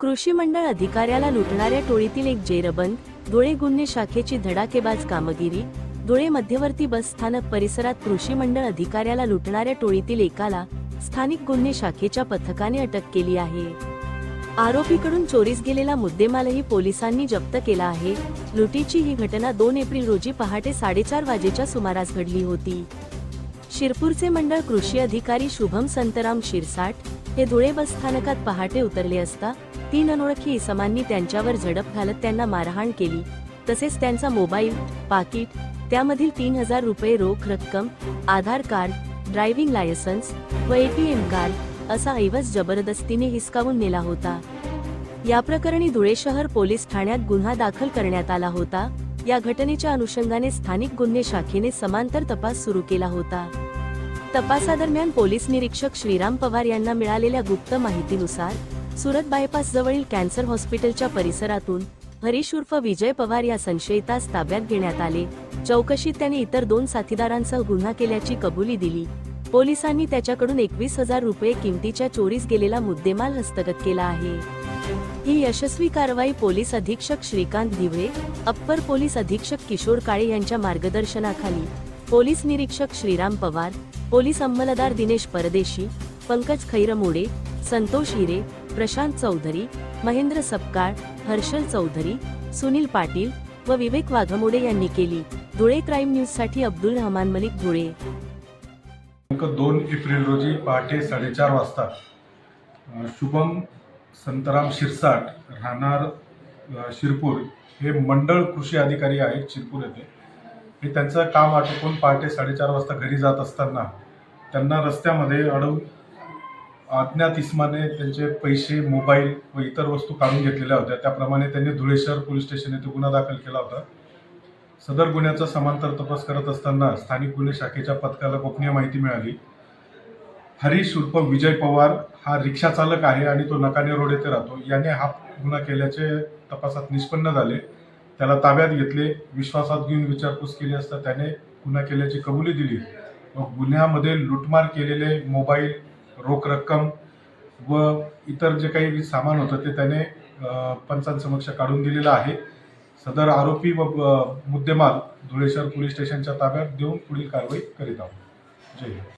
कृषी मंडळ अधिकाऱ्याला लुटणाऱ्या टोळीतील एक जेरबंद धुळे गुन्हे शाखेची धडाकेबाज कामगिरी धुळे मध्यवर्ती बस स्थानक परिसरात कृषी मंडळ अधिकाऱ्याला लुटणाऱ्या टोळीतील एकाला स्थानिक गुन्हे शाखेच्या पथकाने अटक केली आहे. आरोपीकडून चोरीस गेलेला मुद्देमालही पोलिसांनी जप्त केला आहे. लुटीची ही घटना दोन एप्रिल रोजी पहाटे साडेचार वाजेच्या सुमारास घडली होती. शिरपूरचे मंडळ कृषी अधिकारी शुभम संतराम शिरसाट हे धुळे बस स्थानकात पहाटे उतरले असता तीन अनोळखी इसमांनी त्यांच्यावर झडप घालत त्यांना मारहाण केली. तसेच त्यांचा मोबाईल पाकिट त्यामधील तीन हजार रुपये रोख रक्कम आधार कार्ड ड्रायव्हिंग लायसन्स व एटीएम कार्ड असा ऐवज जबरदस्तीने हिसकावून नेला होता. या प्रकरणी धुळे शहर पोलीस ठाण्यात गुन्हा दाखल करण्यात आला होता. या घटनेच्या अनुषंगाने स्थानिक गुन्हे शाखेने समांतर तपास सुरू केला होता. तपासादरम्यान पोलीस निरीक्षक श्रीराम पवार यांना मिळालेल्या गुप्त माहितीनुसार सुरत बायपास जवळील कॅन्सर हॉस्पिटलच्या परिसरातून हरीश उर्फ विजय पवार या संशयितास ताब्यात घेण्यात आले. चौकशीत त्याने इतर दोन साथीदारांसह गुन्हा केल्याची कबुली दिली. पोलिसांनी त्याच्याकडून एकवीस हजार रुपये किमतीच्या चोरीस गेलेला मुद्देमाल हस्तगत केला आहे. ही यशस्वी कारवाई पोलीस अधीक्षक श्रीकांत दिवळे अप्पर पोलीस अधीक्षक किशोर काळे यांच्या मार्गदर्शनाखाली पोलीस निरीक्षक श्रीराम पवार पोलीस अंमलदार दिनेश परदेशी पंकज खैरमोडे संतोष हिरे प्रशांत चौधरी महेंद्र सपकाळ हर्षल चौधरी सुनील पाटील व विवेक वाघमोडे यांनी केली. धुळे क्राईम न्यूजसाठी अब्दुल रहमान मलिक धुळे. दोन एप्रिल रोजी पहाटे साडेचार वाजता शुभम संतराम शिरसाट राहणार शिरपूर हे मंडळ कृषी अधिकारी आहेत शिरपूर येथे. हे त्यांचं काम आटोपून पहाटे साडेचार वाजता घरी जात असताना त्यांना रस्त्यामध्ये अडवून अज्ञात इस्माने त्यांचे पैसे मोबाईल व इतर वस्तू काढून घेतलेल्या होत्या. त्याप्रमाणे त्यांनी धुळे शहर पोलीस स्टेशन येथे गुन्हा दाखल केला होता. सदर गुन्ह्याचा समांतर तपास करत असताना स्थानिक गुन्हे शाखेच्या पथकाला गोपनीय माहिती मिळाली. हरीश उर्फ विजय पवार हा रिक्षा चालक आहे आणि तो नकाने रोड येथे राहतो. याने हा गुन्हा केल्याचे तपासात निष्पन्न झाले. त्याला ताब्यात घेतले विश्वासात घेऊन विचारपूस केली असता त्याने गुन्हा केल्याची कबुली दिली. व गुन्ह्यामध्ये लुटमार केलेले मोबाईल रोख रक्कम व इतर जे काही सामान होतं ते त्याने पंचांसमक्ष काढून दिलेलं आहे. सदर आरोपी व मुद्देमाल धुळेश्वर पोलीस स्टेशनच्या ताब्यात देऊन पुढील कारवाई करीत आहोत. जय हिंद.